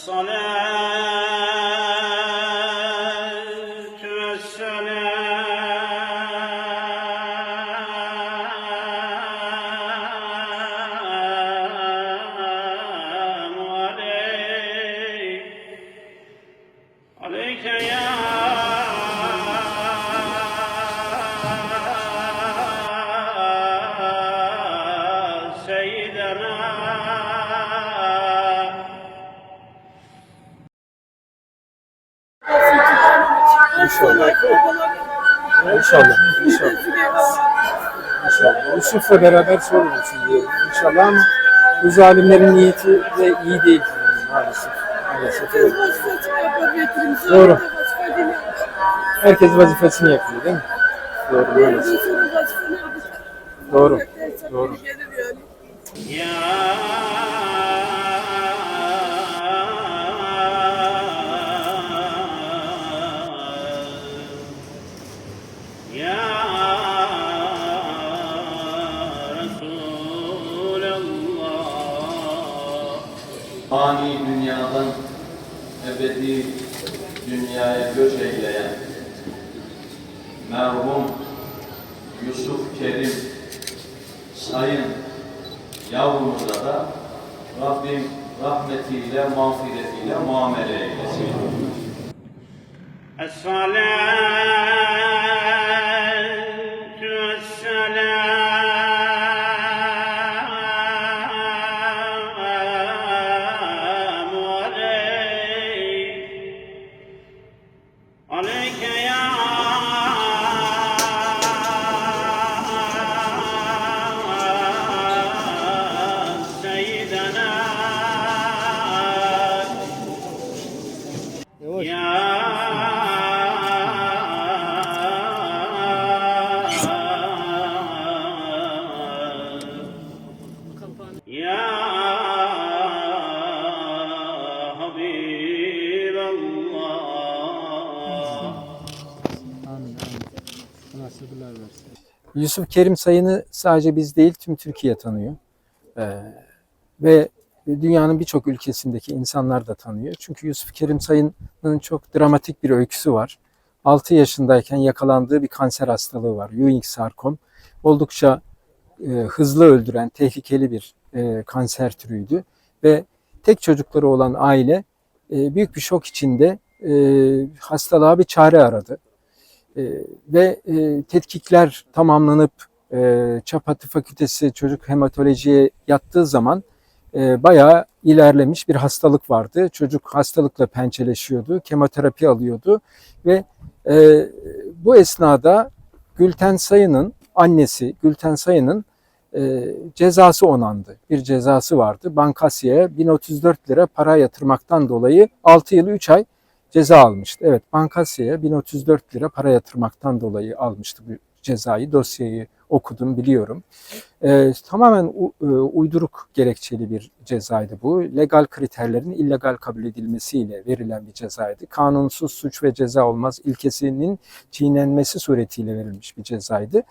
الصلاة İnşallah. İnşallah. İnşallah. İnşallah. Yusuf'la beraber sorulursun diye. İnşallah ama bu zalimlerin niyeti de iyi değil maalesef. Maalesef. Doğru. Herkes vazifesini yapıyor değil mi? Doğru maalesef. Doğru. Doğru. يا fani dünyadan ebedi dünyaya göç eyleyen merhum Yusuf Kerim Sayın yavrumuza da Rabbim rahmetiyle, mağfiretiyle muamele eylesin. Es-salâ Yusuf Kerim Sayın'ı sadece biz değil tüm Türkiye tanıyor. Ee, ve dünyanın birçok ülkesindeki insanlar da tanıyor. Çünkü Yusuf Kerim Sayın'ın çok dramatik bir öyküsü var. 6 yaşındayken yakalandığı bir kanser hastalığı var. Ewing sarkom. Oldukça e, hızlı öldüren, tehlikeli bir e, kanser türüydü. Ve tek çocukları olan aile e, büyük bir şok içinde e, hastalığa bir çare aradı. E, ve e, tetkikler tamamlanıp e, Çapatı Fakültesi Çocuk Hematolojiye yattığı zaman e, bayağı ilerlemiş bir hastalık vardı. Çocuk hastalıkla pençeleşiyordu, kemoterapi alıyordu ve e, bu esnada Gülten Sayın'ın annesi Gülten Sayın'ın e, cezası onandı. Bir cezası vardı. Bankasya'ya 1034 lira para yatırmaktan dolayı 6 yıl 3 ay ceza almıştı. Evet Bankasya'ya 1034 lira para yatırmaktan dolayı almıştı bu cezayı. Dosyayı okudum biliyorum. Ee, tamamen u- e, uyduruk gerekçeli bir cezaydı bu. Legal kriterlerin illegal kabul edilmesiyle verilen bir cezaydı. Kanunsuz suç ve ceza olmaz ilkesinin çiğnenmesi suretiyle verilmiş bir cezaydı.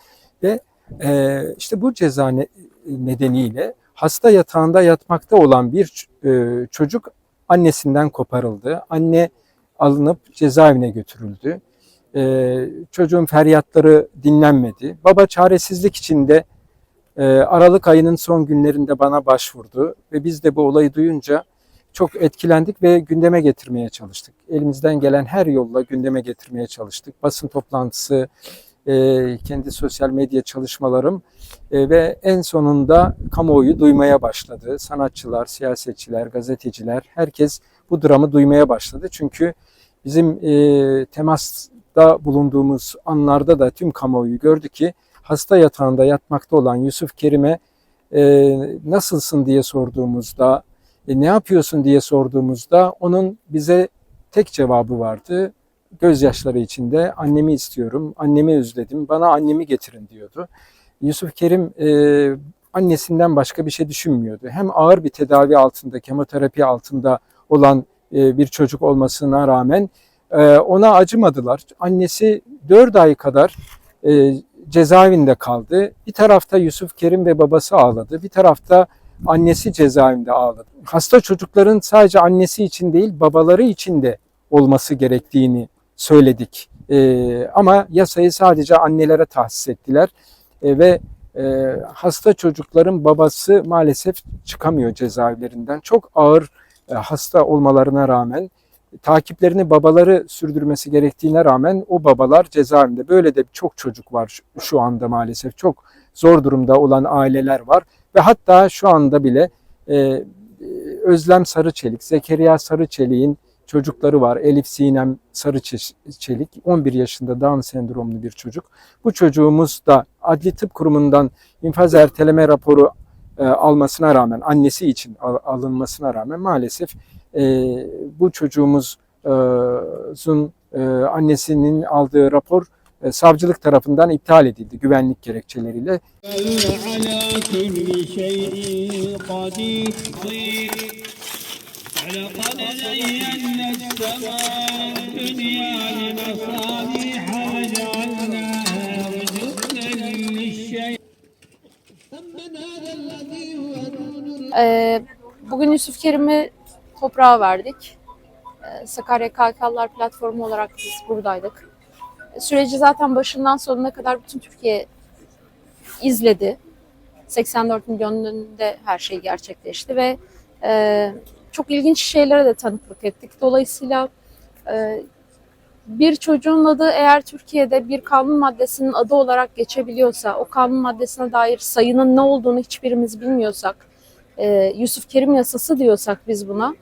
Ve e, işte bu ceza ne- nedeniyle hasta yatağında yatmakta olan bir e, çocuk annesinden koparıldı. Anne alınıp cezaevine götürüldü. Ee, çocuğun feryatları dinlenmedi. Baba çaresizlik içinde e, Aralık ayının son günlerinde bana başvurdu ve biz de bu olayı duyunca çok etkilendik ve gündeme getirmeye çalıştık. Elimizden gelen her yolla gündeme getirmeye çalıştık. Basın toplantısı, e, kendi sosyal medya çalışmalarım e, ve en sonunda kamuoyu duymaya başladı. Sanatçılar, siyasetçiler, gazeteciler, herkes bu dramı duymaya başladı. Çünkü bizim e, temasta bulunduğumuz anlarda da tüm kamuoyu gördü ki hasta yatağında yatmakta olan Yusuf Kerim'e e, nasılsın diye sorduğumuzda, e, ne yapıyorsun diye sorduğumuzda onun bize tek cevabı vardı. Gözyaşları içinde annemi istiyorum, annemi özledim, bana annemi getirin diyordu. Yusuf Kerim e, annesinden başka bir şey düşünmüyordu. Hem ağır bir tedavi altında, kemoterapi altında olan e, bir çocuk olmasına rağmen e, ona acımadılar. Annesi 4 ay kadar e, cezaevinde kaldı. Bir tarafta Yusuf Kerim ve babası ağladı. Bir tarafta annesi cezaevinde ağladı. Hasta çocukların sadece annesi için değil babaları için de olması gerektiğini söyledik. Ama yasayı sadece annelere tahsis ettiler ve hasta çocukların babası maalesef çıkamıyor cezaevlerinden. Çok ağır hasta olmalarına rağmen takiplerini babaları sürdürmesi gerektiğine rağmen o babalar cezaevinde. Böyle de çok çocuk var şu- şu anda maalesef. Çok zor durumda olan aileler var ve hatta şu anda bile e, Özlem Sarıçelik, Zekeriya Sarıçelik'in çocukları var. Elif Sinem Sarıçelik 11 yaşında Down sendromlu bir çocuk. Bu çocuğumuz da Adli Tıp Kurumu'ndan infaz erteleme raporu e, almasına rağmen, annesi için al- alınmasına rağmen maalesef e, bu çocuğumuzun e, annesinin aldığı rapor e, savcılık tarafından iptal edildi güvenlik gerekçeleriyle. على كل شيء قدير ولقد زينا السماء الدنيا بمصابيح Ee, bugün Yusuf Kerim'i toprağa verdik. Ee, Sakarya KK'lar platformu olarak biz buradaydık. Süreci zaten başından sonuna kadar bütün Türkiye izledi. 84 milyonun önünde her şey gerçekleşti ve e, çok ilginç şeylere de tanıklık ettik. Dolayısıyla e, bir çocuğun adı eğer Türkiye'de bir kanun maddesinin adı olarak geçebiliyorsa, o kanun maddesine dair sayının ne olduğunu hiçbirimiz bilmiyorsak, e, Yusuf Kerim yasası diyorsak biz buna,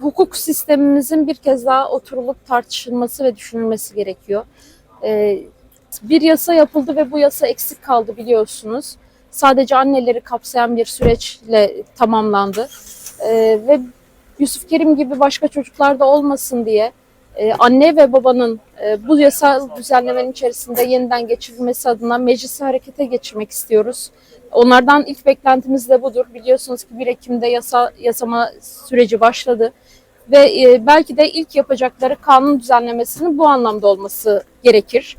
hukuk sistemimizin bir kez daha oturulup tartışılması ve düşünülmesi gerekiyor. E, bir yasa yapıldı ve bu yasa eksik kaldı biliyorsunuz. Sadece anneleri kapsayan bir süreçle tamamlandı. E, ve Yusuf Kerim gibi başka çocuklar da olmasın diye e, anne ve babanın e, bu yasal düzenlemenin içerisinde yeniden geçirilmesi adına meclisi harekete geçirmek istiyoruz. Onlardan ilk beklentimiz de budur. Biliyorsunuz ki 1 Ekim'de yasa, yasama süreci başladı. Ve e, belki de ilk yapacakları kanun düzenlemesinin bu anlamda olması gerekir.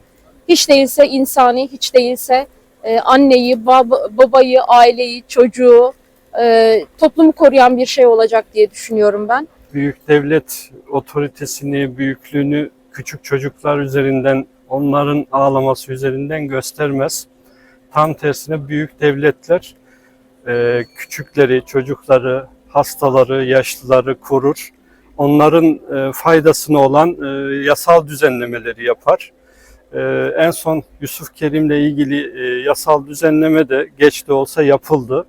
Hiç değilse insani, hiç değilse e, anneyi, baba, babayı, aileyi, çocuğu, e, toplumu koruyan bir şey olacak diye düşünüyorum ben. büyük devlet otoritesini, büyüklüğünü küçük çocuklar üzerinden, onların ağlaması üzerinden göstermez. Tam tersine büyük devletler e, küçükleri, çocukları, hastaları, yaşlıları korur. Onların e, faydasına olan e, yasal düzenlemeleri yapar. E, en son Yusuf Kerim'le ilgili e, yasal düzenleme de geç de olsa yapıldı.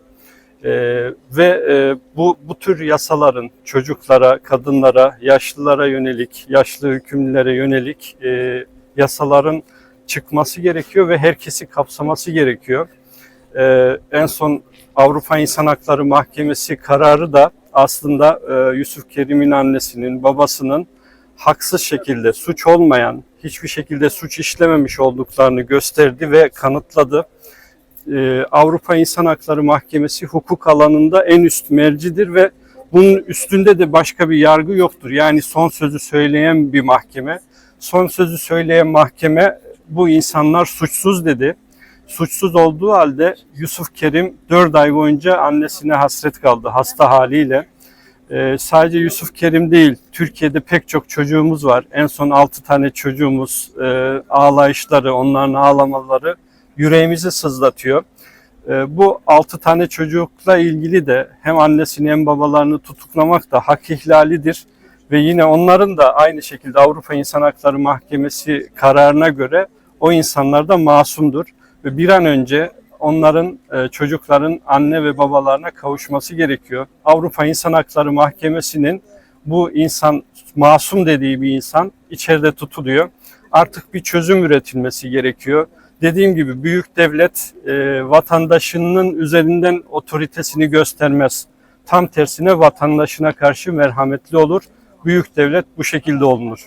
Ee, ve e, bu bu tür yasaların çocuklara, kadınlara, yaşlılara yönelik, yaşlı hükümlülere yönelik e, yasaların çıkması gerekiyor ve herkesi kapsaması gerekiyor. Ee, en son Avrupa İnsan Hakları Mahkemesi kararı da aslında e, Yusuf Kerim'in annesinin, babasının haksız şekilde suç olmayan, hiçbir şekilde suç işlememiş olduklarını gösterdi ve kanıtladı. Ee, Avrupa İnsan Hakları Mahkemesi hukuk alanında en üst mercidir ve bunun üstünde de başka bir yargı yoktur. Yani son sözü söyleyen bir mahkeme. Son sözü söyleyen mahkeme bu insanlar suçsuz dedi. Suçsuz olduğu halde Yusuf Kerim 4 ay boyunca annesine hasret kaldı hasta haliyle. Ee, sadece Yusuf Kerim değil, Türkiye'de pek çok çocuğumuz var. En son 6 tane çocuğumuz e, ağlayışları, onların ağlamaları yüreğimizi sızlatıyor. Ee, Bu 6 tane çocukla ilgili de hem annesini hem babalarını tutuklamak da hak ihlalidir. Ve yine onların da aynı şekilde Avrupa İnsan Hakları Mahkemesi kararına göre o insanlar da masumdur. Ve bir an önce onların e, çocukların anne ve babalarına kavuşması gerekiyor. Avrupa İnsan Hakları Mahkemesi'nin bu insan masum dediği bir insan içeride tutuluyor. Artık bir çözüm üretilmesi gerekiyor. Dediğim gibi büyük devlet e, vatandaşının üzerinden otoritesini göstermez. Tam tersine vatandaşına karşı merhametli olur. Büyük devlet bu şekilde olunur.